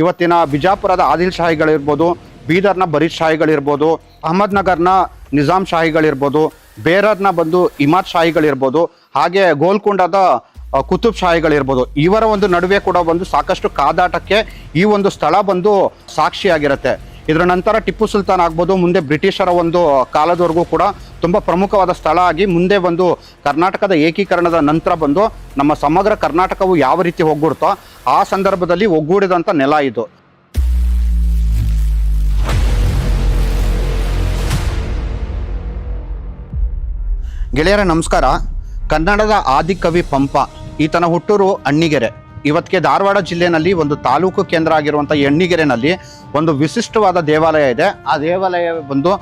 ಇವತ್ತಿನ ಬಿಜಾಪುರದ ಆದಿಲ್ ಶಾಹಿಗಳಿರ್ಬೋದು, ಬೀದರ್ನ ಬರೀದ್ ಶಾಹಿಗಳಿರ್ಬೋದು, ಅಹಮದ್ನಗರ್ನ ನಿಜಾಮ್ ಶಾಹಿಗಳಿರ್ಬೋದು, ಬೇರರ್ನ ಬಂದು ಇಮಾದ್ ಶಾಹಿಗಳಿರ್ಬೋದು, ಹಾಗೆ ಗೋಲ್ಕೊಂಡದ ಕುತುಬ್ ಶಾಹಿಗಳಿರ್ಬೋದು. ಇವರ ಒಂದು ನಡುವೆ ಕೂಡ ಒಂದು ಸಾಕಷ್ಟು ಕಾದಾಟಕ್ಕೆ ಈ ಒಂದು ಸ್ಥಳ ಬಂದು ಸಾಕ್ಷಿಯಾಗಿರುತ್ತೆ. ಇದರ ನಂತರ ಟಿಪ್ಪು ಸುಲ್ತಾನ್ ಆಗ್ಬೋದು, ಮುಂದೆ ಬ್ರಿಟಿಷರ ಒಂದು ಕಾಲದವರೆಗೂ ಕೂಡ ತುಂಬ ಪ್ರಮುಖವಾದ ಸ್ಥಳ ಆಗಿ ಮುಂದೆ ಬಂದು ಕರ್ನಾಟಕದ ಏಕೀಕರಣದ ನಂತರ ಬಂದು ನಮ್ಮ ಸಮಗ್ರ ಕರ್ನಾಟಕವು ಯಾವ ರೀತಿ ಒಗ್ಗೂಡ್ತೋ ಆ ಸಂದರ್ಭದಲ್ಲಿ ಒಗ್ಗೂಡಿದಂಥ ನೆಲ ಇದು. ಗೆಳೆಯರ, ನಮಸ್ಕಾರ. ಕನ್ನಡದ ಆದಿಕವಿ ಪಂಪ, ಈತನ ಹುಟ್ಟೂರು ಅಣ್ಣಿಗೆರೆ. ಇವತ್ತಿಗೆ ಧಾರವಾಡ ಜಿಲ್ಲೆನಲ್ಲಿ ಒಂದು ತಾಲೂಕು ಕೇಂದ್ರ ಆಗಿರುವಂಥ ಎಣ್ಣಿಗೆರೆನಲ್ಲಿ ಒಂದು ವಿಶಿಷ್ಟವಾದ ದೇವಾಲಯ ಇದೆ. ಆ ದೇವಾಲಯ ಬಂದು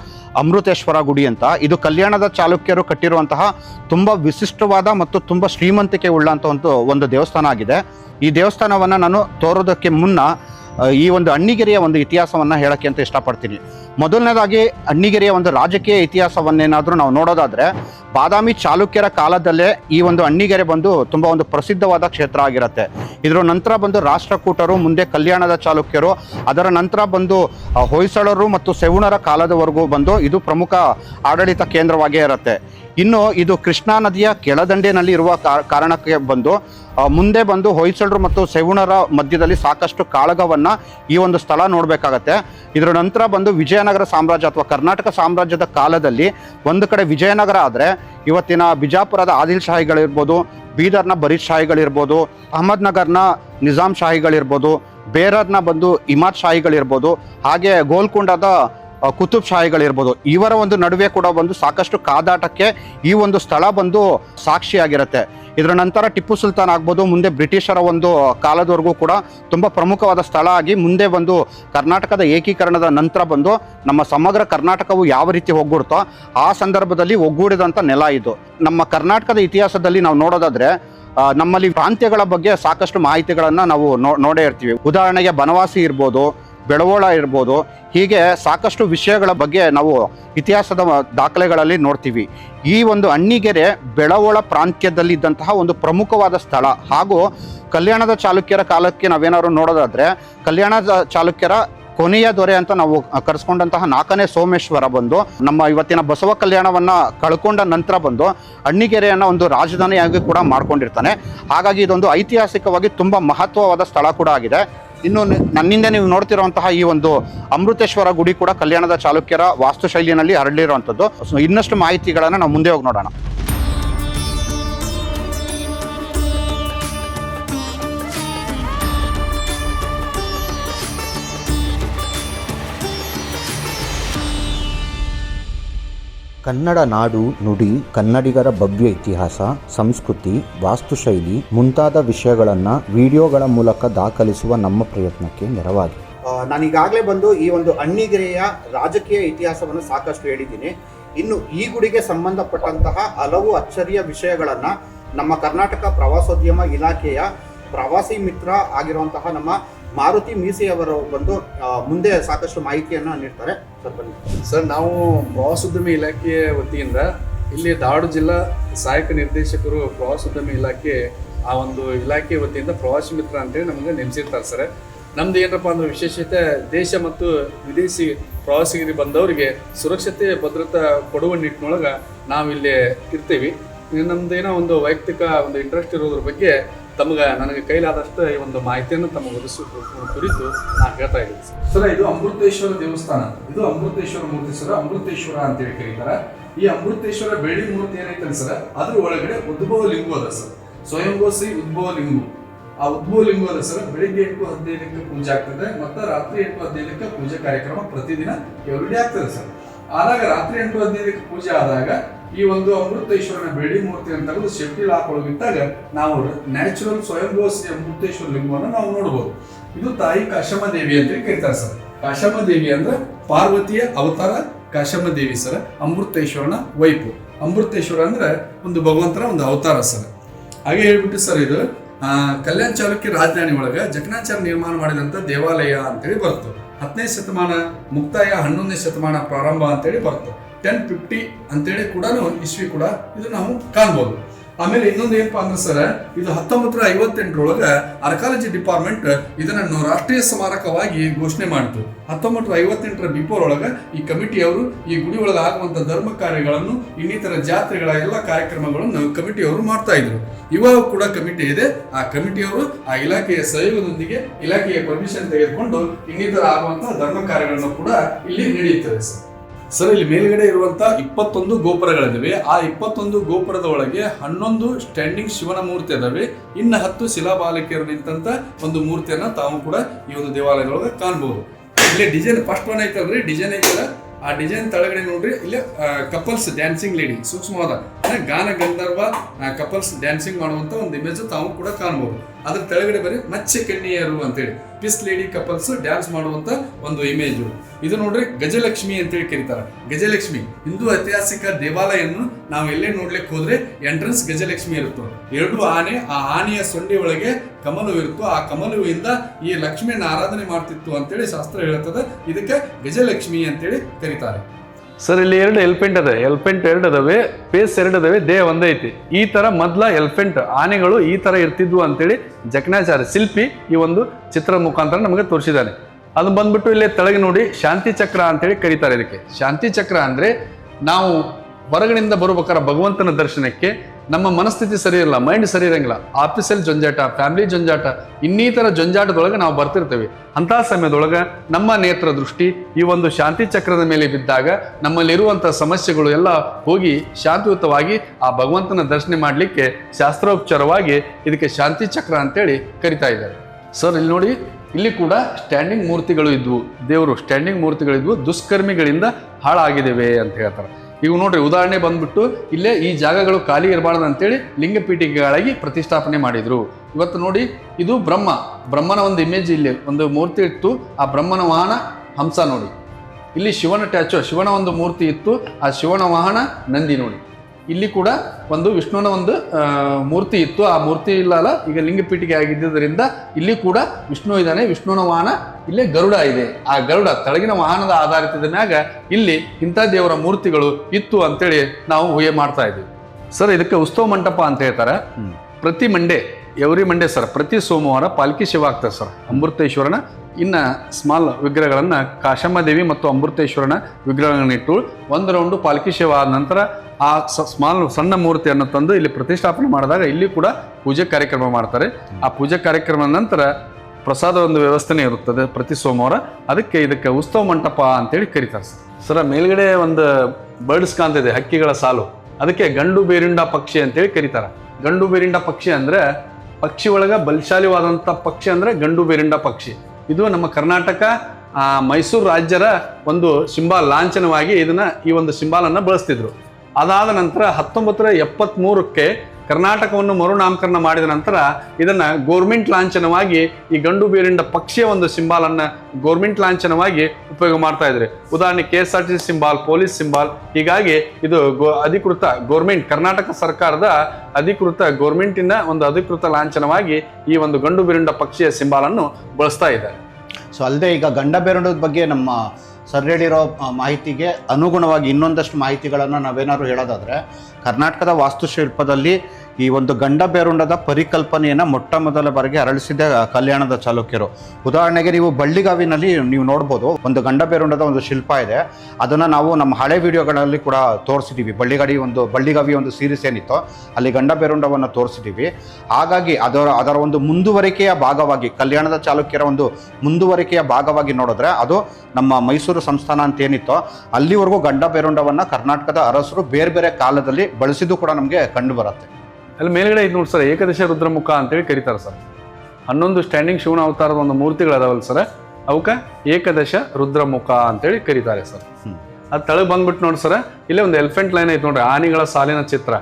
ಅಮೃತೇಶ್ವರ ಗುಡಿ ಅಂತ. ಇದು ಕಲ್ಯಾಣದ ಚಾಲುಕ್ಯರು ಕಟ್ಟಿರುವಂತಹ ತುಂಬ ವಿಶಿಷ್ಟವಾದ ಮತ್ತು ತುಂಬ ಶ್ರೀಮಂತಿಕೆ ಉಳ್ಳಂಥ ಒಂದು ಒಂದು ದೇವಸ್ಥಾನ ಆಗಿದೆ. ಈ ದೇವಸ್ಥಾನವನ್ನು ನಾನು ತೋರೋದಕ್ಕೆ ಮುನ್ನ ಈ ಒಂದು ಅಣ್ಣಿಗೆರೆಯ ಒಂದು ಇತಿಹಾಸವನ್ನು ಹೇಳಕ್ಕೆ ಅಂತ ಇಷ್ಟಪಡ್ತೀನಿ. ಮೊದಲನೇದಾಗಿ ಅಣ್ಣಿಗೆರೆಯ ಒಂದು ರಾಜಕೀಯ ಇತಿಹಾಸವನ್ನೇನಾದರೂ ನಾವು ನೋಡೋದಾದ್ರೆ, ಬಾದಾಮಿ ಚಾಲುಕ್ಯರ ಕಾಲದಲ್ಲೇ ಈ ಒಂದು ಅಣ್ಣಿಗೆರೆ ಬಂದು ತುಂಬ ಒಂದು ಪ್ರಸಿದ್ಧವಾದ ಕ್ಷೇತ್ರ ಆಗಿರುತ್ತೆ. ಇದರ ನಂತರ ಬಂದು ರಾಷ್ಟ್ರಕೂಟರು, ಮುಂದೆ ಕಲ್ಯಾಣದ ಚಾಲುಕ್ಯರು, ಅದರ ನಂತರ ಬಂದು ಹೊಯ್ಸಳರು ಮತ್ತು ಸೆವುಣರ ಕಾಲದವರೆಗೂ ಬಂದು ಇದು ಪ್ರಮುಖ ಆಡಳಿತ ಕೇಂದ್ರವಾಗೇ ಇರುತ್ತೆ. ಇನ್ನು ಇದು ಕೃಷ್ಣಾ ನದಿಯ ಕೆಳದಂಡೆಯಲ್ಲಿ ಇರುವ ಕಾರಣಕ್ಕೆ ಬಂದು ಮುಂದೆ ಬಂದು ಹೊಯ್ಸಳರು ಮತ್ತು ಸೆವುಣರ ಮಧ್ಯದಲ್ಲಿ ಸಾಕಷ್ಟು ಕಾಳಗವನ್ನು ಈ ಒಂದು ಸ್ಥಳ ನೋಡಬೇಕಾಗತ್ತೆ. ಇದರ ನಂತರ ಬಂದು ವಿಜಯನಗರ ಸಾಮ್ರಾಜ್ಯ ಅಥವಾ ಕರ್ನಾಟಕ ಸಾಮ್ರಾಜ್ಯದ ಕಾಲದಲ್ಲಿ ಒಂದು ಕಡೆ ವಿಜಯನಗರ ಆದರೆ ಇವತ್ತಿನ ಬಿಜಾಪುರದ ಆದಿಲ್ ಶಾಹಿಗಳಿರ್ಬೋದು, ಬೀದರ್ನ ಬರೀದ್ ಶಾಹಿಗಳಿರ್ಬೋದು, ಅಹಮದ್ನಗರ್ನ ನಿಜಾಮ್ ಶಾಹಿಗಳಿರ್ಬೋದು ಬೇರರ್ನ ಬಂದು ಇಮಾದ್ ಶಾಹಿಗಳಿರ್ಬೋದು, ಹಾಗೆ ಗೋಲ್ಕೊಂಡದ ಕುತುಬ್ ಶಾಹಿಗಳಿರ್ಬೋದು ಇವರ ಒಂದು ನಡುವೆ ಕೂಡ ಒಂದು ಸಾಕಷ್ಟು ಕಾದಾಟಕ್ಕೆ ಈ ಒಂದು ಸ್ಥಳ ಬಂದು ಸಾಕ್ಷಿಯಾಗಿರುತ್ತೆ. ಇದರ ನಂತರ ಟಿಪ್ಪು ಸುಲ್ತಾನ್ ಆಗ್ಬೋದು, ಮುಂದೆ ಬ್ರಿಟಿಷರ ಒಂದು ಕಾಲದವರೆಗೂ ಕೂಡ ತುಂಬ ಪ್ರಮುಖವಾದ ಸ್ಥಳ ಆಗಿ ಮುಂದೆ ಬಂದು ಕರ್ನಾಟಕದ ಏಕೀಕರಣದ ನಂತರ ಬಂದು ನಮ್ಮ ಸಮಗ್ರ ಕರ್ನಾಟಕವು ಯಾವ ರೀತಿ ಒಗ್ಗೂಡ್ತೋ ಆ ಸಂದರ್ಭದಲ್ಲಿ ಒಗ್ಗೂಡಿದಂಥ ನೆಲ ಇದು. ನಮ್ಮ ಕರ್ನಾಟಕದ ಇತಿಹಾಸದಲ್ಲಿ ನಾವು ನೋಡೋದಾದ್ರೆ ನಮ್ಮಲ್ಲಿ ಪ್ರಾಂತ್ಯಗಳ ಬಗ್ಗೆ ಸಾಕಷ್ಟು ಮಾಹಿತಿಗಳನ್ನು ನಾವು ನೋಡೇ ಇರ್ತೀವಿ. ಉದಾಹರಣೆಗೆ ಬನವಾಸಿ ಇರ್ಬೋದು ಬೆಳವೋಳ ಇರ್ಬೋದು. ಹೀಗೆ ಸಾಕಷ್ಟು ವಿಷಯಗಳ ಬಗ್ಗೆ ನಾವು ಇತಿಹಾಸದ ದಾಖಲೆಗಳಲ್ಲಿ ನೋಡ್ತೀವಿ. ಈ ಒಂದು ಅಣ್ಣಿಗೆರೆ ಬೆಳವೋಳ ಪ್ರಾಂತ್ಯದಲ್ಲಿದ್ದಂತಹ ಒಂದು ಪ್ರಮುಖವಾದ ಸ್ಥಳ ಹಾಗೂ ಕಲ್ಯಾಣದ ಚಾಲುಕ್ಯರ ಕಾಲಕ್ಕೆ ನಾವೇನಾದ್ರು ನೋಡೋದಾದರೆ ಕಲ್ಯಾಣದ ಚಾಲುಕ್ಯರ ಕೊನೆಯ ದೊರೆ ಅಂತ ನಾವು ಕರೆಸ್ಕೊಂಡಂತಹ ನಾಲ್ಕನೇ ಸೋಮೇಶ್ವರ ಬಂದು, ನಮ್ಮ ಇವತ್ತಿನ ಬಸವ ಕಲ್ಯಾಣವನ್ನ ಕಳ್ಕೊಂಡ ನಂತರ ಬಂದು ಅಣ್ಣಿಗೆರೆಯನ್ನು ಒಂದು ರಾಜಧಾನಿಯಾಗಿ ಕೂಡ ಮಾಡ್ಕೊಂಡಿರ್ತಾನೆ. ಹಾಗಾಗಿ ಇದೊಂದು ಐತಿಹಾಸಿಕವಾಗಿ ತುಂಬಾ ಮಹತ್ವವಾದ ಸ್ಥಳ ಕೂಡ ಆಗಿದೆ. ಇನ್ನು ನನ್ನಿಂದ ನೀವು ನೋಡ್ತಿರುವಂತಹ ಈ ಒಂದು ಅಮೃತೇಶ್ವರ ಗುಡಿ ಕೂಡ ಕಲ್ಯಾಣದ ಚಾಲುಕ್ಯರ ವಾಸ್ತುಶೈಲಿನಲ್ಲಿ ಹರಡಿರುವಂಥದ್ದು ಇನ್ನಷ್ಟು ಮಾಹಿತಿಗಳನ್ನು ನಾವು ಮುಂದೆ ಹೋಗಿ ನೋಡೋಣ. ಕನ್ನಡ ನಾಡು, ನುಡಿ, ಕನ್ನಡಿಗರ ಭವ್ಯ ಇತಿಹಾಸ, ಸಂಸ್ಕೃತಿ, ವಾಸ್ತುಶೈಲಿ ಮುಂತಾದ ವಿಷಯಗಳನ್ನು ವಿಡಿಯೋಗಳ ಮೂಲಕ ದಾಖಲಿಸುವ ನಮ್ಮ ಪ್ರಯತ್ನಕ್ಕೆ ನೆರವಾಗಿ ನಾನೀಗಾಗಲೇ ಬಂದು ಈ ಒಂದು ಅಣ್ಣಿಗೆರೆಯ ರಾಜಕೀಯ ಇತಿಹಾಸವನ್ನು ಸಾಕಷ್ಟು ಹೇಳಿದ್ದೀನಿ. ಇನ್ನು ಈ ಗುಡಿಗೆ ಸಂಬಂಧಪಟ್ಟಂತಹ ಹಲವು ಅಚ್ಚರಿಯ ವಿಷಯಗಳನ್ನು ನಮ್ಮ ಕರ್ನಾಟಕ ಪ್ರವಾಸೋದ್ಯಮ ಇಲಾಖೆಯ ಪ್ರವಾಸಿ ಮಿತ್ರ ಆಗಿರುವಂತಹ ನಮ್ಮ ಮಾರುತಿ ಮೀಸೆಯವರು ಬಂದು ಮುಂದೆ ಸಾಕಷ್ಟು ಮಾಹಿತಿಯನ್ನು ನೀಡ್ತಾರೆ. ಸರ್ ನಾವು ಪ್ರವಾಸೋದ್ಯಮ ಇಲಾಖೆಯ ವತಿಯಿಂದ ಇಲ್ಲಿ ಧಾರವಾಡ ಜಿಲ್ಲಾ ಸಹಾಯಕ ನಿರ್ದೇಶಕರು ಪ್ರವಾಸೋದ್ಯಮ ಇಲಾಖೆ, ಆ ಒಂದು ಇಲಾಖೆ ವತಿಯಿಂದ ಪ್ರವಾಸಿ ಮಿತ್ರ ಅಂತೇಳಿ ನಮಗೆ ನೆನೆಸಿರ್ತಾರೆ ಸರ್. ನಮ್ದು ಏನಪ್ಪ ಅಂದ್ರೆ ವಿಶೇಷತೆ, ದೇಶ ಮತ್ತು ವಿದೇಶಿ ಪ್ರವಾಸಿಗರಿಗೆ ಬಂದವರಿಗೆ ಸುರಕ್ಷತೆ, ಭದ್ರತಾ ಕೊಡುವ ನಿಟ್ಟಿನೊಳಗೆ ನಾವು ಇಲ್ಲಿ ಇರ್ತೀವಿ ನಮ್ದೇನೋ ಒಂದು ವೈಯಕ್ತಿಕ ಒಂದು ಇಂಟ್ರೆಸ್ಟ್ ಇರೋದ್ರ ಬಗ್ಗೆ ತಮಗೆ ನನಗೆ ಕೈಲಾದಷ್ಟು ಈ ಒಂದು ಮಾಹಿತಿಯನ್ನು ತಮಗೆ ಒದಗಿಸುವ ಕುರಿತು ನಾನು ಹೇಳ್ತಾ ಇದ್ದೀನಿ. ಸರ್. ಇದು ಅಮೃತೇಶ್ವರ ದೇವಸ್ಥಾನ. ಇದು ಅಮೃತೇಶ್ವರ ಮೂರ್ತಿ ಸರ್. ಅಮೃತೇಶ್ವರ ಅಂತೇಳಿ ಕರೀತಾರೆ. ಈ ಅಮೃತೇಶ್ವರ ಬೆಳ್ಳಿ ಮೂರ್ತಿ ಏನೈತಲ್ಲ ಸರ್, ಅದ್ರ ಒಳಗಡೆ ಉದ್ಭವ ಲಿಂಗು ಅದ ಸರ್. ಸ್ವಯಂಭೋಸಿ ಉದ್ಭವ ಲಿಂಗು. ಆ ಉದ್ಭವ ಲಿಂಗು ಅದ ಸರ್, ಬೆಳಿಗ್ಗೆ ಎಂಟು ಹದಿನೈದಕ್ಕೆ ಪೂಜೆ ಆಗ್ತದೆ, ಮತ್ತೆ ರಾತ್ರಿ ಎಂಟು ಹದಿನೈದಕ್ಕೆ ಪೂಜೆ ಕಾರ್ಯಕ್ರಮ ಪ್ರತಿದಿನ ಎವ್ರಿಡೇ ಆಗ್ತದೆ ಸರ್. ಆದಾಗ ರಾತ್ರಿ ಎಂಟು ಹದಿನೈದಕ್ಕೆ ಪೂಜೆ ಆದಾಗ ಈ ಒಂದು ಅಮೃತೇಶ್ವರನ ಬೆಳ್ಳಿ ಮೂರ್ತಿ ಅಂತ ಶೆಟ್ಟಿಲ್ ಹಾಕೊಳ್ಳೋಗಿದ್ದಾಗ ನಾವು ನ್ಯಾಚುರಲ್ ಸ್ವಯಂಭೂ ಶ್ರೀ ಅಮೃತೇಶ್ವರ ಲಿಂಗವನ್ನು ನಾವು ನೋಡಬಹುದು ಇದು ತಾಯಿ ಕಾಶಮ ದೇವಿ ಅಂತ ಕರೀತಾರೆ ಸರ್. ಕಾಶಮ ದೇವಿ ಅಂದ್ರೆ ಪಾರ್ವತಿಯ ಅವತಾರ ಕಾಶಮ ದೇವಿ ಸರ್, ಅಮೃತೇಶ್ವರನ ವೈಪು. ಅಮೃತೇಶ್ವರ ಅಂದ್ರೆ ಒಂದು ಭಗವಂತನ ಒಂದು ಅವತಾರ ಸರ್. ಹಾಗೆ ಹೇಳ್ಬಿಟ್ಟು ಸರ್ ಇದು ಕಲ್ಯಾಣ ಚಾಲುಕ್ಯ ರಾಜಧಾನಿ ಒಳಗೆ ಜಕನಾಚಾರ ನಿರ್ಮಾಣ ಮಾಡಿದಂಥ ದೇವಾಲಯ ಅಂತೇಳಿ ಬರ್ತು ಹತ್ತನೇ ಶತಮಾನ ಮುಕ್ತಾಯ, ಹನ್ನೊಂದನೇ ಶತಮಾನ ಪ್ರಾರಂಭ ಅಂತೇಳಿ ಬರುತ್ತೆ ಟೆನ್ ಫಿಫ್ಟಿ ಅಂತೇಳಿ ಕೂಡ ಇಸ್ವಿ ಕೂಡ ಇದು ನಾವು ಕಾಣ್ಬೋದು. ಆಮೇಲೆ ಇನ್ನೊಂದು ಏನಪ್ಪಾ ಅಂದ್ರೆ ಸರ್, ಇದು ಹತ್ತೊಂಬತ್ತು ಐವತ್ತೆಂಟರೊಳಗ ಆರ್ಕಾಲಜಿ ಡಿಪಾರ್ಟ್ಮೆಂಟ್ ಇದನ್ನ ರಾಷ್ಟ್ರೀಯ ಸ್ಮಾರಕವಾಗಿ ಘೋಷಣೆ ಮಾಡಿತು. ಹತ್ತೊಂಬತ್ತು ಐವತ್ತೆಂಟರ ಬಿಫೋರ್ ಒಳಗ ಈ ಕಮಿಟಿಯವರು ಈ ಗುಡಿ ಒಳಗೆ ಆಗುವಂತ ಧರ್ಮ ಕಾರ್ಯಗಳನ್ನು, ಇನ್ನಿತರ ಜಾತ್ರೆಗಳ ಎಲ್ಲ ಕಾರ್ಯಕ್ರಮಗಳನ್ನು ಕಮಿಟಿಯವರು ಮಾಡ್ತಾ ಇದ್ರು. ಇವಾಗ ಕೂಡ ಕಮಿಟಿ ಇದೆ. ಆ ಕಮಿಟಿಯವರು ಆ ಇಲಾಖೆಯ ಸಹಯೋಗದೊಂದಿಗೆ ಇಲಾಖೆಯ ಪರ್ಮಿಷನ್ ತೆಗೆದುಕೊಂಡು ಇನ್ನಿತರ ಆಗುವಂತಹ ಧರ್ಮ ಕಾರ್ಯಗಳನ್ನು ಕೂಡ ಇಲ್ಲಿ ನಡೆಯುತ್ತದೆ ಸರ್. ಸರ್, ಇಲ್ಲಿ ಮೇಲ್ಗಡೆ ಇರುವಂತ ಇಪ್ಪತ್ತೊಂದು ಗೋಪುರಗಳಿದಾವೆ. ಆ ಇಪ್ಪತ್ತೊಂದು ಗೋಪುರದ ಒಳಗೆ ಹನ್ನೊಂದು ಸ್ಟ್ಯಾಂಡಿಂಗ್ ಶಿವನ ಮೂರ್ತಿ ಅದಾವೆ ಇನ್ನ ಹತ್ತು ಶಿಲಾಬಾಲಕಿಯರು ನಿಂತಂತ ಒಂದು ಮೂರ್ತಿಯನ್ನ ತಾವು ಕೂಡ ಈ ಒಂದು ದೇವಾಲಯದೊಳಗೆ ಕಾಣಬಹುದು ಇಲ್ಲಿ ಡಿಸೈನ್ ಫಸ್ಟ್ ಒನ್ ಐತಲ್ರಿ? ಡಿಸೈನ್ ಐತಲ್ಲ? ಆ ಡಿಸೈನ್ ತಳಗಡೆ ನೋಡ್ರಿ, ಇಲ್ಲಿ ಕಪಲ್ಸ್ ಡ್ಯಾನ್ಸಿಂಗ್ ಲೇಡಿ ಸೂಕ್ಷ್ಮವಾದ ಗಾನ ಗಂಧರ್ವ ಕಪಲ್ಸ್ ಡ್ಯಾನ್ಸಿಂಗ್ ಮಾಡುವಂತ ಒಂದು ಇಮೇಜ್ ತಾವು ಕೂಡ ಕಾಣಬಹುದು ಅದ್ರ ತೆಳಗಡೆ ಬರೀ ಮಚ್ಚೆ ಅಂತ ಅಂತೇಳಿ ಪಿಸ್ ಲೇಡಿ ಕಪಲ್ಸ್ ಡ್ಯಾನ್ಸ್ ಮಾಡುವಂತ ಒಂದು ಇಮೇಜು ಇದು ನೋಡ್ರಿ ಗಜಲಕ್ಷ್ಮಿ ಅಂತೇಳಿ ಕರೀತಾರೆ. ಗಜಲಕ್ಷ್ಮಿ, ಹಿಂದೂ ಐತಿಹಾಸಿಕ ದೇವಾಲಯವನ್ನು ನಾವು ಎಲ್ಲೇ ನೋಡ್ಲಿಕ್ಕೆ ಹೋದ್ರೆ ಎಂಟ್ರೆನ್ಸ್ ಗಜಲಕ್ಷ್ಮಿ ಇರುತ್ತೋ. ಎರಡು ಆನೆ, ಆ ಆನೆಯ ಸೊಂಡಿ ಒಳಗೆ ಕಮಲು ಆ ಕಮಲುವಿಂದ ಈ ಲಕ್ಷ್ಮಿಯನ್ನು ಆರಾಧನೆ ಮಾಡ್ತಿತ್ತು ಅಂತೇಳಿ ಶಾಸ್ತ್ರ ಹೇಳುತ್ತದೆ ಇದಕ್ಕೆ ಗಜಲಕ್ಷ್ಮಿ ಅಂತೇಳಿ ಕರೀತಾರೆ. ಸರ್ ಇಲ್ಲಿ ಎರಡು ಎಲ್ಫೆಂಟ್ ಅದ. ಎಲ್ಫೆಂಟ್ ಎರಡು ಅದಾವೆ. ಪೇಸ್ ಎರಡು ಅದಾವೆ. ದೇಹ ಒಂದೇ ಈ ತರ ಮೊದ್ಲ ಎಲ್ಫೆಂಟ್ ಆನೆಗಳು ಈ ತರ ಇರ್ತಿದ್ವು ಅಂತೇಳಿ ಜಕಣಾಚಾರ್ಯ ಶಿಲ್ಪಿ ಈ ಒಂದು ಚಿತ್ರ ಮುಖಾಂತರ ನಮಗೆ ತೋರಿಸಿದ್ದಾನೆ. ಅದು ಬಂದ್ಬಿಟ್ಟು ಇಲ್ಲಿ ತೆಳಗೆ ನೋಡಿ ಶಾಂತಿ ಚಕ್ರ ಅಂತೇಳಿ ಕರೀತಾರೆ ಇದಕ್ಕೆ. ಶಾಂತಿ ಚಕ್ರ ಅಂದ್ರೆ ನಾವು ಹೊರಗಡೆಯಿಂದ ಬರ್ಬೇಕಾದ್ರೆ ಭಗವಂತನ ದರ್ಶನಕ್ಕೆ ನಮ್ಮ ಮನಸ್ಥಿತಿ ಸರಿ ಇರಲ್ಲ ಮೈಂಡ್ ಸರಿ ಇರಂಗಿಲ್ಲ. ಆಫೀಸಲ್ಲಿ ಜೊಂಜಾಟ ಫ್ಯಾಮಿಲಿ ಜೊಂಜಾಟ, ಇನ್ನಿತರ ಜೊಂಜಾಟದೊಳಗೆ ನಾವು ಬರ್ತಿರ್ತೇವೆ. ಅಂತಹ ಸಮಯದೊಳಗೆ ನಮ್ಮ ನೇತ್ರ ದೃಷ್ಟಿ, ಈ ಒಂದು ಶಾಂತಿ ಚಕ್ರದ ಮೇಲೆ ಬಿದ್ದಾಗ ನಮ್ಮಲ್ಲಿರುವಂಥ ಸಮಸ್ಯೆಗಳು ಎಲ್ಲ ಹೋಗಿ ಶಾಂತಿಯುತವಾಗಿ ಆ ಭಗವಂತನ ದರ್ಶನ ಮಾಡಲಿಕ್ಕೆ ಶಾಸ್ತ್ರೋಪಚಾರವಾಗಿ ಇದಕ್ಕೆ ಶಾಂತಿ ಚಕ್ರ ಅಂತೇಳಿ ಕರಿತಾ ಇದ್ದಾರೆ. ಸರ್ ಇಲ್ಲಿ ನೋಡಿ, ಇಲ್ಲಿ ಕೂಡ ಸ್ಟ್ಯಾಂಡಿಂಗ್ ಮೂರ್ತಿಗಳು ಇದ್ವು. ದೇವರು ಸ್ಟ್ಯಾಂಡಿಂಗ್ ಮೂರ್ತಿಗಳಿದ್ವು. ದುಷ್ಕರ್ಮಿಗಳಿಂದ ಹಾಳಾಗಿದ್ದೇವೆ ಅಂತ ಹೇಳ್ತಾರೆ. ಈಗ ನೋಡ್ರಿ, ಉದಾಹರಣೆ ಬಂದ್ಬಿಟ್ಟು ಇಲ್ಲೇ ಈ ಜಾಗಗಳು ಖಾಲಿ ಇರಬಾರ್ದು ಅಂತೇಳಿ ಲಿಂಗಪೀಠಿಕೆಗಳಾಗಿ ಪ್ರತಿಷ್ಠಾಪನೆ ಮಾಡಿದ್ರು. ಇವತ್ತು ನೋಡಿ, ಇದು ಬ್ರಹ್ಮ. ಬ್ರಹ್ಮನ ಒಂದು ಇಮೇಜ್ ಇಲ್ಲಿ, ಒಂದು ಮೂರ್ತಿ ಇತ್ತು. ಆ ಬ್ರಹ್ಮನ ವಾಹನ ಹಂಸ ನೋಡಿ. ಇಲ್ಲಿ ಶಿವನ ಟ್ಯಾಚು ಶಿವನ ಒಂದು ಮೂರ್ತಿ ಇತ್ತು. ಆ ಶಿವನ ವಾಹನ ನಂದಿ ನೋಡಿ. ಇಲ್ಲಿ ಕೂಡ ಒಂದು ವಿಷ್ಣುವಿನ ಒಂದು ಮೂರ್ತಿ ಇತ್ತು. ಆ ಮೂರ್ತಿ ಇಲ್ಲಲ್ಲ ಈಗ ಲಿಂಗಪೀಠಿಗೆ ಆಗಿದ್ದರಿಂದ ಇಲ್ಲಿ ಕೂಡ ವಿಷ್ಣು ಇದ್ದಾನೆ ವಿಷ್ಣುವಿನ ವಾಹನ ಇಲ್ಲೇ ಗರುಡ ಇದೆ. ಆ ಗರುಡ ತಳಗಿನ ವಾಹನದ ಆಧಾರಿತದ ಮ್ಯಾಗ ಇಲ್ಲಿ ಇಂಥ ದೇವರ ಮೂರ್ತಿಗಳು ಇತ್ತು ಅಂತೇಳಿ ನಾವು ಊಹೆ ಮಾಡ್ತಾ ಇದ್ದೀವಿ. ಸರ್ ಇದಕ್ಕೆ ಉತ್ಸವ ಮಂಟಪ ಅಂತ ಹೇಳ್ತಾರೆ. ಪ್ರತಿ ಮಂಡೇ ಎವ್ರಿ ಮಂಡೇ ಸರ್ ಪ್ರತಿ ಸೋಮವಾರ ಪಾಲ್ಕಿ ಶಿವ ಆಗ್ತದೆ ಸರ್ ಅಮೃತೇಶ್ವರನ. ಇನ್ನು ಸ್ಮಾಲ್ ವಿಗ್ರಹಗಳನ್ನು ಕಾಶಮ್ಮ ದೇವಿ ಮತ್ತು ಅಮೃತೇಶ್ವರನ ವಿಗ್ರಹಗಳನ್ನಿಟ್ಟು ಒಂದು ರೌಂಡು ಪಾಲ್ಕಿ ಶಿವ ಆದ ನಂತರ ಆ ಸ್ಮಾಲ್ ಸಣ್ಣ ಮೂರ್ತಿಯನ್ನು ತಂದು ಇಲ್ಲಿ ಪ್ರತಿಷ್ಠಾಪನೆ ಮಾಡಿದಾಗ ಇಲ್ಲಿ ಕೂಡ ಪೂಜೆ ಕಾರ್ಯಕ್ರಮ ಮಾಡ್ತಾರೆ. ಆ ಪೂಜೆ ಕಾರ್ಯಕ್ರಮದ ನಂತರ ಪ್ರಸಾದ ಒಂದು ವ್ಯವಸ್ಥೆನೇ ಇರುತ್ತದೆ ಪ್ರತಿ ಸೋಮವಾರ. ಅದಕ್ಕೆ ಇದಕ್ಕೆ ಉತ್ಸವ ಮಂಟಪ ಅಂತೇಳಿ ಕರೀತಾರೆ ಸರ್. ಸರ, ಮೇಲ್ಗಡೆ ಒಂದು ಬರ್ಡ್ಸ್ ಕಾಣ್ತಿದೆ ಹಕ್ಕಿಗಳ ಸಾಲು. ಅದಕ್ಕೆ ಗಂಡು ಬೇರಿಂಡ ಪಕ್ಷಿ ಅಂತೇಳಿ ಕರೀತಾರೆ. ಗಂಡು ಬೇರಿಂಡ ಪಕ್ಷಿ ಅಂದರೆ ಪಕ್ಷಿ ಒಳಗೆ ಬಲಶಾಲಿವಾದಂಥ ಪಕ್ಷಿ ಅಂದರೆ ಗಂಡು ಬೇರಿಂಡ ಪಕ್ಷಿ. ಇದು ನಮ್ಮ ಕರ್ನಾಟಕ ಮೈಸೂರು ರಾಜ್ಯರ ಒಂದು ಸಿಂಬಾಲ್ ಲಾಂಛನವಾಗಿ ಇದನ್ನು ಈ ಒಂದು ಸಿಂಬಾಲನ್ನು ಬಳಸ್ತಿದ್ರು. ಅದಾದ ನಂತರ ಹತ್ತೊಂಬತ್ತರ ಎಪ್ಪತ್ಮೂರಕ್ಕೆ ಕರ್ನಾಟಕವನ್ನು ಮರುನಾಮಕರಣ ಮಾಡಿದ ನಂತರ ಇದನ್ನು ಗೋರ್ಮೆಂಟ್ ಲಾಂಛನವಾಗಿ ಈ ಗಂಡು ಬೇರಿಂಡ ಪಕ್ಷಿಯ ಒಂದು ಸಿಂಬಾಲನ್ನು ಗೋರ್ಮೆಂಟ್ ಲಾಂಛನವಾಗಿ ಉಪಯೋಗ ಮಾಡ್ತಾ ಇದ್ದಾರೆ. ಉದಾಹರಣೆ K S R T symbol, police symbol, ಹೀಗಾಗಿ ಇದು ಗೋ ಅಧಿಕೃತ ಗೋರ್ಮೆಂಟ್ ಕರ್ನಾಟಕ ಸರ್ಕಾರದ ಅಧಿಕೃತ ಗೋರ್ಮೆಂಟಿನ ಒಂದು ಅಧಿಕೃತ ಲಾಂಛನವಾಗಿ ಈ ಒಂದು ಗಂಡು ಬೇರಿಂಡ ಪಕ್ಷಿಯ ಸಿಂಬಾಲನ್ನು ಬಳಸ್ತಾ ಇದ್ದಾರೆ. ಸೊ ಅಲ್ಲದೆ ಈಗ ಗಂಡ ಬೇರುಂಡದ ಬಗ್ಗೆ ನಮ್ಮ ಸರ್ ಹೇಳಿರೋ ಮಾಹಿತಿಗೆ ಅನುಗುಣವಾಗಿ ಇನ್ನೊಂದಷ್ಟು ಮಾಹಿತಿಗಳನ್ನು ನಾವೇನಾದ್ರು ಹೇಳೋದಾದರೆ ಕರ್ನಾಟಕದ ವಾಸ್ತುಶಿಲ್ಪದಲ್ಲಿ ಈ ಒಂದು ಗಂಡ ಬೇರುಂಡದ ಪರಿಕಲ್ಪನೆಯನ್ನು ಮೊಟ್ಟ ಮೊದಲ ಬಾರಿಗೆ ಅರಳಿಸಿದ ಕಲ್ಯಾಣದ ಚಾಲುಕ್ಯರು. ಉದಾಹರಣೆಗೆ ನೀವು ಬಳ್ಳಿಗಾವಿನಲ್ಲಿ ನೀವು ನೋಡ್ಬೋದು, ಒಂದು ಗಂಡ ಬೇರುಂಡದ ಒಂದು ಶಿಲ್ಪ ಇದೆ. ಅದನ್ನು ನಾವು ನಮ್ಮ ಹಳೆ ವಿಡಿಯೋಗಳಲ್ಲಿ ಕೂಡ ತೋರಿಸಿದ್ದೀವಿ ಬಳ್ಳಿಗಾಡಿ ಒಂದು, ಬಳ್ಳಿಗಾವಿ ಒಂದು ಸೀರೀಸ್ ಏನಿತ್ತು, ಅಲ್ಲಿ ಗಂಡ ಬೇರುಂಡವನ್ನು ತೋರಿಸಿದ್ದೀವಿ ಹಾಗಾಗಿ ಅದರ ಅದರ ಒಂದು ಮುಂದುವರಿಕೆಯ ಭಾಗವಾಗಿ, ಕಲ್ಯಾಣದ ಚಾಲುಕ್ಯರ ಒಂದು ಮುಂದುವರಿಕೆಯ ಭಾಗವಾಗಿ ನೋಡಿದ್ರೆ, ಅದು ನಮ್ಮ ಮೈಸೂರು ಸಂಸ್ಥಾನ ಅಂತ ಏನಿತ್ತೋ, ಅಲ್ಲಿವರೆಗೂ ಗಂಡ ಬೇರುಂಡವನ್ನು ಕರ್ನಾಟಕದ ಅರಸರು ಬೇರೆ ಬೇರೆ ಕಾಲದಲ್ಲಿ ಬಳಸಿದ್ದು ಕೂಡ ನಮಗೆ ಕಂಡು ಬರುತ್ತೆ. ಅಲ್ಲಿ ಮೇಲ್ಗಡೆ ಇದು ನೋಡಿ ಸರ್, ಏಕದಶ ರುದ್ರಮುಖ ಅಂತೇಳಿ ಕರೀತಾರೆ ಸರ್. ಹನ್ನೊಂದು ಸ್ಟ್ಯಾಂಡಿಂಗ್ ಶಿವನ ಅವತಾರದ ಒಂದು ಮೂರ್ತಿಗಳು ಅದಾವಲ್ಲ ಸರ್, ಅವಕ್ಕೆ ಏಕದಶ ರುದ್ರಮುಖ ಅಂತೇಳಿ ಕರೀತಾರೆ ಸರ್. ಅದು ತಳಗೆ ಬಂದ್ಬಿಟ್ಟು ನೋಡಿ ಸರ್, ಇಲ್ಲೇ ಒಂದು ಎಲಿಫೆಂಟ್ ಲೈನ್ ಐತೆ ನೋಡ್ರಿ, ಆನೆಗಳ ಸಾಲಿನ ಚಿತ್ರ.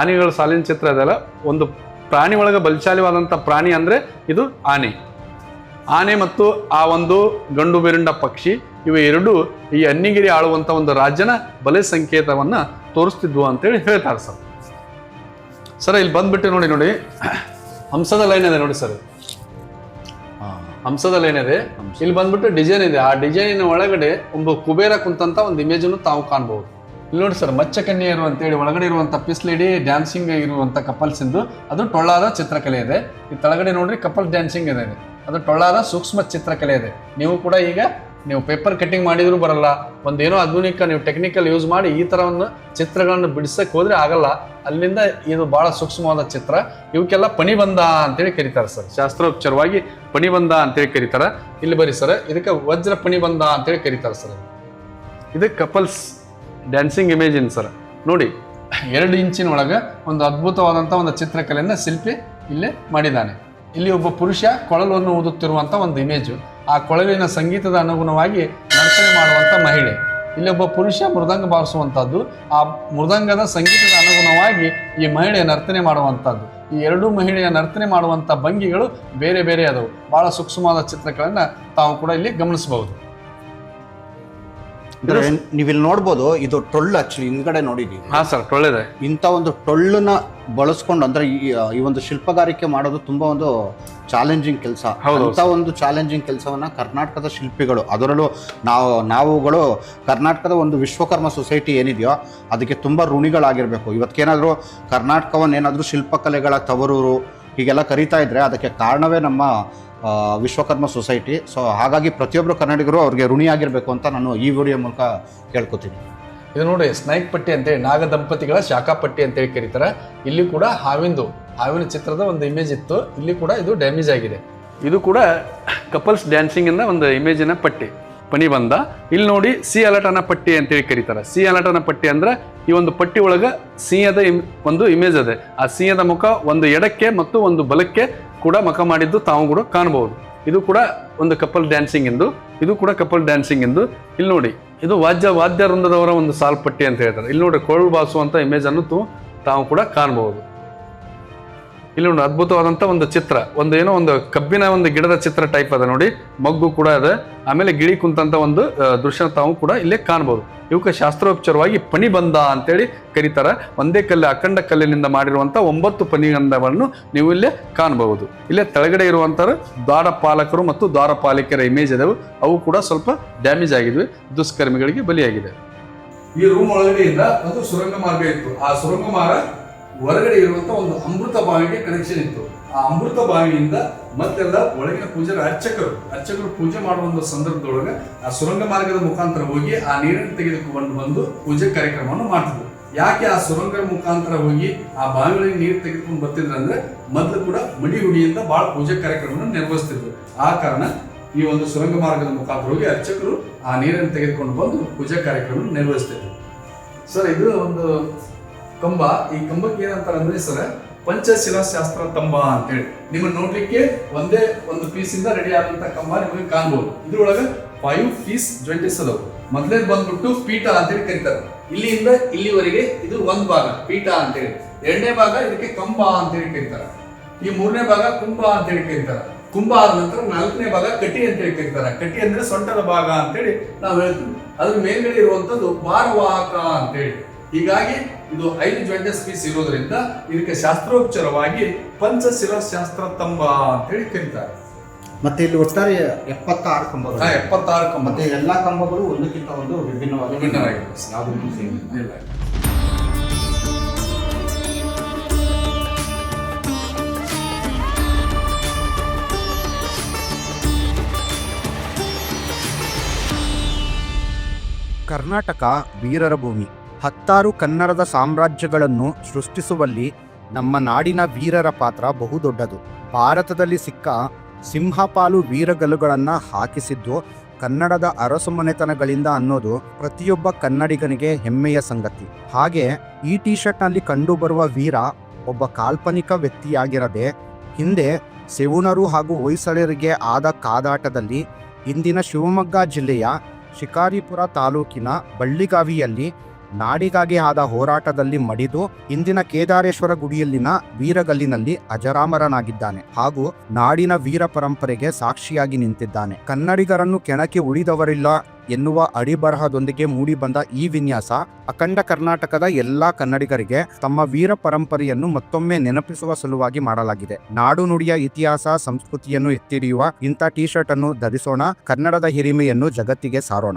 ಆನೆಗಳ ಸಾಲಿನ ಚಿತ್ರ ಅದಲ್ಲ ಒಂದು ಪ್ರಾಣಿ ಒಳಗೆ ಬಲಶಾಲಿವಾದಂಥ ಪ್ರಾಣಿ ಅಂದರೆ ಇದು ಆನೆ. ಆನೆ ಮತ್ತು ಆ ಒಂದು ಗಂಡು ಬಿರುಂಡ ಪಕ್ಷಿ, ಇವು ಎರಡು ಈ ಅನ್ನಿಗಿರಿ ಆಳುವಂಥ ಒಂದು ರಾಜ್ಯನ ಬಲೆ ಸಂಕೇತವನ್ನು ತೋರಿಸ್ತಿದ್ವು ಅಂತೇಳಿ ಹೇಳ್ತಾರೆ ಸರ್. ಸರ್ ಇಲ್ಲಿ ಬಂದ್ಬಿಟ್ಟು ನೋಡಿ ನೋಡಿ. ಹಂಸದ ಲೈನ್ ಇದೆ ನೋಡಿ ಸರ್. ಹಂಸದ ಲೈನ್ ಇದೆ. ಇಲ್ಲಿ ಬಂದ್ಬಿಟ್ಟು ಡಿಸೈನ್ ಇದೆ. ಆ ಡಿಸೈನ್ ಒಳಗಡೆ ಒಂದು ಕುಬೇರ ಕುಂತಂತ ಒಂದು ಇಮೇಜ್ ಅನ್ನು ತಾವು ಕಾಣಬಹುದು ಇಲ್ಲಿ ನೋಡಿ ಸರ್ ಮಚ್ಚ ಕನ್ಯರು ಅಂತ ಹೇಳಿ ಒಳಗಡೆ ಇರುವಂಥ ಪಿಸ್ಲೇಡಿ ಡ್ಯಾನ್ಸಿಂಗ್ ಇರುವಂಥ ಕಪಲ್ಸ್ ಇಂದು ಅದು ಟೊಳ್ಳಾದ ಚಿತ್ರಕಲೆ ಇದೆ. ಈ ತಳಗಡೆ ನೋಡ್ರಿ ಕಪಲ್ ಡ್ಯಾನ್ಸಿಂಗ್ ಇದೆ. ಅದು ಟೊಳ್ಳಾದ ಸೂಕ್ಷ್ಮ ಚಿತ್ರಕಲೆ ಇದೆ. ನೀವು ಕೂಡ ಈಗ ನೀವು ಪೇಪರ್ ಕಟ್ಟಿಂಗ್ ಮಾಡಿದ್ರು ಬರಲ್ಲ. ಒಂದೇನೋ ಆಧುನಿಕ ನೀವು ಟೆಕ್ನಿಕಲ್ ಯೂಸ್ ಮಾಡಿ ಈ ಥರವನ್ನು ಒಂದು ಚಿತ್ರಗಳನ್ನು ಬಿಡಿಸಕ್ಕೆ ಹೋದ್ರೆ ಆಗಲ್ಲ. ಅಲ್ಲಿಂದ ಇದು ಬಹಳ ಸೂಕ್ಷ್ಮವಾದ ಚಿತ್ರ. ಇವಕ್ಕೆಲ್ಲ ಪಣಿಬಂಧ ಅಂತೇಳಿ ಕರೀತಾರೆ ಸರ್. ಶಾಸ್ತ್ರೋಪಚಾರವಾಗಿ ಪಣಿಬಂಧ ಅಂತೇಳಿ ಕರೀತಾರೆ. ಇಲ್ಲಿ ಬರೀ ಸರ್. ಇದಕ್ಕೆ ವಜ್ರ ಪಣಿಬಂಧ ಅಂತೇಳಿ ಕರೀತಾರೆ ಸರ್. ಇದು ಕಪಲ್ಸ್ ಡ್ಯಾನ್ಸಿಂಗ್ ಇಮೇಜ್ ಇನ್ ಸರ್? ನೋಡಿ. ಎರಡು ಇಂಚಿನ ಒಳಗೆ ಒಂದು ಅದ್ಭುತವಾದಂಥ ಒಂದು ಚಿತ್ರಕಲೆಯನ್ನು ಶಿಲ್ಪಿ ಇಲ್ಲೇ ಮಾಡಿದ್ದಾನೆ. ಇಲ್ಲಿ ಒಬ್ಬ ಪುರುಷ ಕೊಳಲನ್ನು ಊದುತ್ತಿರುವಂಥ ಒಂದು ಇಮೇಜು ಆ ಕೊಳವಿನ ಸಂಗೀತದ ಅನುಗುಣವಾಗಿ ನರ್ತನೆ ಮಾಡುವಂಥ ಮಹಿಳೆ. ಇಲ್ಲೊಬ್ಬ ಪುರುಷ ಮೃದಂಗ ಬಾರಿಸುವಂಥದ್ದು ಆ ಮೃದಂಗದ ಸಂಗೀತದ ಅನುಗುಣವಾಗಿ ಈ ಮಹಿಳೆ ನರ್ತನೆ ಮಾಡುವಂಥದ್ದು ಈ ಎರಡೂ ಮಹಿಳೆಯ ನರ್ತನೆ ಮಾಡುವಂಥ ಭಂಗಿಗಳು ಬೇರೆ ಬೇರೆ ಅದವು ಭಾಳ ಸೂಕ್ಷ್ಮವಾದ ಚಿತ್ರಗಳನ್ನು ತಾವು ಕೂಡ ಇಲ್ಲಿ ಗಮನಿಸಬಹುದು. ನೀವಿಲ್ಲಿ ನೋಡ್ಬೋದು ಇದು ಟೊಳ್ಳು ಆಕ್ಚುಲಿ ಹಿಂದ್ಗಡೆ ನೋಡಿದೀವಿ. ಹಾ ಸರ್ ಟೊಳ್ಳಿದೆ. ಇಂಥ ಒಂದು ಟೊಳ್ಳನ್ನ ಬಳಸ್ಕೊಂಡು ಅಂದ್ರೆ ಈ ಈ ಒಂದು ಶಿಲ್ಪಗಾರಿಕೆ ಮಾಡೋದು ತುಂಬಾ ಒಂದು ಚಾಲೆಂಜಿಂಗ್ ಕೆಲಸ. ಅಂತ ಒಂದು ಚಾಲೆಂಜಿಂಗ್ ಕೆಲಸವನ್ನ ಕರ್ನಾಟಕದ ಶಿಲ್ಪಿಗಳು ಅದರಲ್ಲೂ ನಾವು ನಾವುಗಳು ಕರ್ನಾಟಕದ ಒಂದು ವಿಶ್ವಕರ್ಮ ಸೊಸೈಟಿ ಏನಿದೆಯೋ ಅದಕ್ಕೆ ತುಂಬಾ ಋಣಿಗಳಾಗಿರ್ಬೇಕು. ಇವತ್ತೇನಾದರೂ ಕರ್ನಾಟಕವನ್ನೇನಾದರೂ ಶಿಲ್ಪಕಲೆಗಳ ತವರೂರು ಹೀಗೆಲ್ಲ ಕರೀತಾ ಇದ್ರೆ ಅದಕ್ಕೆ ಕಾರಣವೇ ನಮ್ಮ ವಿಶ್ವಕರ್ಮ ಸೊಸೈಟಿ. ಸೊ ಹಾಗಾಗಿ ಪ್ರತಿಯೊಬ್ಬರು ಕನ್ನಡಿಗರು ಅವ್ರಿಗೆ ಋಣಿಯಾಗಿರಬೇಕು ಅಂತ ನಾನು ಈ ವಿಡಿಯೋ ಮೂಲಕ ಕೇಳ್ಕೊತೀನಿ. ಇದು ನೋಡಿ ಸ್ನೈಕ್ ಪಟ್ಟಿ ಅಂತೇಳಿ ನಾಗ ದಂಪತಿಗಳ ಶಾಖಾಪಟ್ಟಿ ಅಂತೇಳಿ ಕರೀತಾರೆ. ಇಲ್ಲಿ ಕೂಡ ಹಾವಿಂದು ಹಾವಿನ ಚಿತ್ರದ ಒಂದು ಇಮೇಜ್ ಇತ್ತು. ಇಲ್ಲಿ ಕೂಡ ಇದು ಡ್ಯಾಮೇಜ್ ಆಗಿದೆ. ಇದು ಕೂಡ ಕಪಲ್ಸ್ ಡ್ಯಾನ್ಸಿಂಗ್ ಇಂದ ಒಂದು ಇಮೇಜಿನ ಪಟ್ಟಿ. ಪನಿ ಬಂದ. ಇಲ್ಲಿ ನೋಡಿ ಸಿ ಅಲಟನ ಪಟ್ಟಿ ಅಂತೇಳಿ ಕರೀತಾರೆ. ಸಿ ಅಲಟನ ಪಟ್ಟಿ ಅಂದ್ರೆ ಈ ಒಂದು ಪಟ್ಟಿ ಒಳಗೆ ಸಿಂಹದ ಇಮ್- ಒಂದು ಇಮೇಜ್ ಅದೇ. ಆ ಸಿಂಹದ ಮುಖ ಒಂದು ಎಡಕ್ಕೆ ಮತ್ತು ಒಂದು ಬಲಕ್ಕೆ ಕೂಡ ಮಖ ಮಾಡಿದ್ದು ತಾವು ಕೂಡ ಕಾಣಬಹುದು. ಇದು ಕೂಡ ಒಂದು ಕಪಲ್ ಡ್ಯಾನ್ಸಿಂಗ್ ಎಂದು, ಇದು ಕೂಡ ಕಪಲ್ ಡ್ಯಾನ್ಸಿಂಗ್ ಎಂದು ಇಲ್ಲಿ ನೋಡಿ. ಇದು ವಾದ್ಯ ವಾದ್ಯ ವೃಂದದವರ ಒಂದು ಸಾಲ್ಪಟ್ಟಿ ಅಂತ ಹೇಳ್ತಾರೆ. ಇಲ್ಲಿ ನೋಡಿ ಕೊರಳು ಬಾಸುವಂತ ಇಮೇಜ್ ಅನ್ನು ತಾವು ಕೂಡ ಕಾಣಬಹುದು. ಇಲ್ಲಿ ನೋಡಿ ಅದ್ಭುತವಾದಂತ ಒಂದು ಚಿತ್ರ. ಒಂದು ಏನೋ ಒಂದು ಕಬ್ಬಿನ ಒಂದು ಗಿಡದ ಚಿತ್ರ ಟೈಪ್ ಅದ ನೋಡಿ. ಮಗ್ಗು ಕೂಡ ಅದ. ಆಮೇಲೆ ಗಿಳಿ ಕುಂತಂತ ಒಂದು ದೃಶ್ಯ ತಾವು ಕೂಡ ಇಲ್ಲೇ ಕಾಣಬಹುದು ಇವಕ್ಕೆ ಶಾಸ್ತ್ರೋಪಚಾರವಾಗಿ ಪಣಿಬಂಧ ಅಂತೇಳಿ ಕರೀತಾರೆ. ಒಂದೇ ಕಲ್ಲು ಅಖಂಡ ಕಲ್ಲಿನಿಂದ ಮಾಡಿರುವಂಥ ಒಂಬತ್ತು ಪನಿಗಂಧವನ್ನು ನೀವು ಇಲ್ಲೇ ಕಾಣಬಹುದು ಇಲ್ಲೇ ಕೆಳಗಡೆ ಇರುವಂಥ ದ್ವಾರಪಾಲಕರು ಮತ್ತು ದ್ವಾರಪಾಲಿಕರ ಇಮೇಜ್ ಅದಾವು ಅವು ಕೂಡ ಸ್ವಲ್ಪ ಡ್ಯಾಮೇಜ್ ಆಗಿದ್ವಿ. ದುಷ್ಕರ್ಮಿಗಳಿಗೆ ಬಲಿಯಾಗಿದೆ. ಈ ರೂಮ್ ಒಳಗಡೆಯಿಂದ ಒಂದು ಸುರಂಗ ಮಾರ್ಗ ಇತ್ತು. ಆ ಸುರಂಗ ಮಾರ್ಗ ಹೊರಗಡೆ ಇರುವಂತ ಒಂದು ಅಮೃತ ಬಾವಿಗೆ ಕನೆಕ್ಷನ್ ಇತ್ತು. ಆ ಅಮೃತ ಬಾವಿಯಿಂದ ಮತ್ತೆಲ್ಲ ಒಳಗಿನ ಪೂಜಾರಿ ಅರ್ಚಕರು ಅರ್ಚಕರು ಪೂಜೆ ಮಾಡುವ ಸಂದರ್ಭದೊಳಗೆ ಆ ಸುರಂಗ ಮಾರ್ಗದ ಮುಖಾಂತರ ಹೋಗಿ ಆ ನೀರನ್ನು ತೆಗೆದುಕೊಂಡು ಬಂದು ಪೂಜೆ ಕಾರ್ಯಕ್ರಮವನ್ನು ಮಾಡ್ತಿದ್ರು. ಯಾಕೆ ಆ ಸುರಂಗ ಮುಖಾಂತರ ಹೋಗಿ ಆ ಬಾವಿಗಳಿಗೆ ನೀರು ತೆಗೆದುಕೊಂಡು ಬರ್ತಿದ್ರು ಅಂದ್ರೆ ಮೊದಲು ಕೂಡ ಮಡಿ ಹುಡಿಯಿಂದ ಬಹಳ ಪೂಜೆ ಕಾರ್ಯಕ್ರಮವನ್ನು ನಿರ್ವಹಿಸ್ತಿದ್ರು. ಆ ಕಾರಣ ಈ ಒಂದು ಸುರಂಗ ಮಾರ್ಗದ ಮುಖಾಂತರ ಹೋಗಿ ಅರ್ಚಕರು ಆ ನೀರನ್ನು ತೆಗೆದುಕೊಂಡು ಬಂದು ಪೂಜಾ ಕಾರ್ಯಕ್ರಮ ನಿರ್ವಹಿಸ್ತಿದ್ರು. ಸರ್, ಇದು ಒಂದು ಕಂಬ. ಈ ಕಂಬಕ್ಕೆ ಏನಂತಾರೆ ಅಂದ್ರೆ ಸರ್, ಪಂಚಶಿಲಾಶಾಸ್ತ್ರ ಕಂಬ ಅಂತೇಳಿ. ನಿಮ್ಗೆ ನೋಡ್ಲಿಕ್ಕೆ ಒಂದೇ ಒಂದು ಪೀಸ್ ಇಂದ ರೆಡಿ ಆದಂತ ಕಂಬ ನಿಮಗೆ ಕಾಣ್ಬೋದು. ಇದ್ರೊಳಗೆ ಫೈವ್ ಪೀಸ್ ಜಾಯಿಂಟಿಸ್ ಅದಾವ. ಮೊದಲೇದು ಬಂದ್ಬಿಟ್ಟು ಪೀಠ ಅಂತೇಳಿ ಕರೀತಾರೆ. ಇಲ್ಲಿಂದ ಇಲ್ಲಿವರೆಗೆ ಇದು ಒಂದ್ ಭಾಗ, ಪೀಠ ಅಂತೇಳಿ. ಎರಡನೇ ಭಾಗ ಇದಕ್ಕೆ ಕಂಬ ಅಂತೇಳಿ ಕರೀತಾರೆ. ಈ ಮೂರನೇ ಭಾಗ ಕುಂಭ ಅಂತೇಳಿ ಕರೀತಾರೆ. ಕುಂಭ ಆದ ನಂತರ ನಾಲ್ಕನೇ ಭಾಗ ಕಟಿ ಅಂತೇಳಿ ಕರೀತಾರೆ. ಕಟಿ ಅಂದ್ರೆ ಸೊಂಟದ ಭಾಗ ಅಂತೇಳಿ ನಾವು ಹೇಳ್ತೀವಿ. ಅದ್ರ ಮೇಲ್ಗಡೆ ಇರುವಂತದ್ದು ಭಾರವಾಹಕ ಅಂತೇಳಿ. ಹೀಗಾಗಿ ಇದು ಐದು ಜಾಯಿಂಟಸ್ ಪೀಸ್ ಇರೋದ್ರಿಂದ ಇದಕ್ಕೆ ಶಾಸ್ತ್ರೋಪಚಾರವಾಗಿ ಪಂಚಶಿಲ ಶಾಸ್ತ್ರ ತಂಬ ಅಂತ ಹೇಳಿ ಕರೀತಾರೆ ಮತ್ತೆ ಇಲ್ಲಿ ಒಟ್ಟಾರೆ ಎಪ್ಪತ್ತಾರು ಕಂಬಗಳು ಎಪ್ಪತ್ತಾರು ಕಂಬ ಮತ್ತೆ ಎಲ್ಲಾ ಕಂಬಗಳು ಒಂದಕ್ಕಿಂತ ಒಂದು ವಿಭಿನ್ನವಾಗಿ ವಿಭಿನ್ನವಾಗಿವೆ. ಯಾವುದಕ್ಕೂ ಸೇಮ್ ಇಲ್ಲ. ಇಲ್ಲ. ಕರ್ನಾಟಕ ವೀರರ ಭೂಮಿ ಹತ್ತಾರು ಕನ್ನಡದ ಸಾಮ್ರಾಜ್ಯಗಳನ್ನು ಸೃಷ್ಟಿಸುವಲ್ಲಿ ನಮ್ಮ ನಾಡಿನ ವೀರರ ಪಾತ್ರ ಬಹುದೊಡ್ಡದು. ಭಾರತದಲ್ಲಿ ಸಿಕ್ಕ ಸಿಂಹಪಾಲು ವೀರಗಲ್ಲುಗಳನ್ನು ಹಾಕಿಸಿದ್ದು ಕನ್ನಡದ ಅರಸುಮನೆತನಗಳಿಂದ ಅನ್ನೋದು ಪ್ರತಿಯೊಬ್ಬ ಕನ್ನಡಿಗನಿಗೆ ಹೆಮ್ಮೆಯ ಸಂಗತಿ. ಹಾಗೆ ಈ ಟಿ ಶರ್ಟ್ನಲ್ಲಿ ಕಂಡುಬರುವ ವೀರ ಒಬ್ಬ ಕಾಲ್ಪನಿಕ ವ್ಯಕ್ತಿಯಾಗಿರದೆ, ಹಿಂದೆ ಸೆವುಣರು ಹಾಗೂ ಹೊಯ್ಸಳರಿಗೆ ಆದ ಕಾದಾಟದಲ್ಲಿ ಇಂದಿನ ಶಿವಮೊಗ್ಗ ಜಿಲ್ಲೆಯ ಶಿಕಾರಿಪುರ ತಾಲೂಕಿನ ಬಳ್ಳಿಗಾವಿಯಲ್ಲಿ ನಾಡಿಗಾಗಿ ಆದ ಹೋರಾಟದಲ್ಲಿ ಮಡಿದು ಇಂದಿನ ಕೇದಾರೇಶ್ವರ ಗುಡಿಯಲ್ಲಿನ ವೀರಗಲ್ಲಿನಲ್ಲಿ ಅಜರಾಮರನಾಗಿದ್ದಾನೆ ಹಾಗೂ ನಾಡಿನ ವೀರ ಪರಂಪರೆಗೆ ಸಾಕ್ಷಿಯಾಗಿ ನಿಂತಿದ್ದಾನೆ. ಕನ್ನಡಿಗರನ್ನು ಕೆಣಕಿ ಉಳಿದವರಿಲ್ಲ ಎನ್ನುವ ಅಡಿಬರಹದೊಂದಿಗೆ ಮೂಡಿಬಂದ ಈ ವಿನ್ಯಾಸ ಅಖಂಡ ಕರ್ನಾಟಕದ ಎಲ್ಲಾ ಕನ್ನಡಿಗರಿಗೆ ತಮ್ಮ ವೀರ ಪರಂಪರೆಯನ್ನು ಮತ್ತೊಮ್ಮೆ ನೆನಪಿಸುವ ಸಲುವಾಗಿ ಮಾಡಲಾಗಿದೆ. ನಾಡು ನುಡಿಯ ಇತಿಹಾಸ, ಸಂಸ್ಕೃತಿಯನ್ನು ಎತ್ತಿಡಿಯುವ ಇಂಥ ಟೀ ಶರ್ಟ್ ಅನ್ನು ಧರಿಸೋಣ, ಕನ್ನಡದ ಹಿರಿಮೆಯನ್ನು ಜಗತ್ತಿಗೆ ಸಾರೋಣ.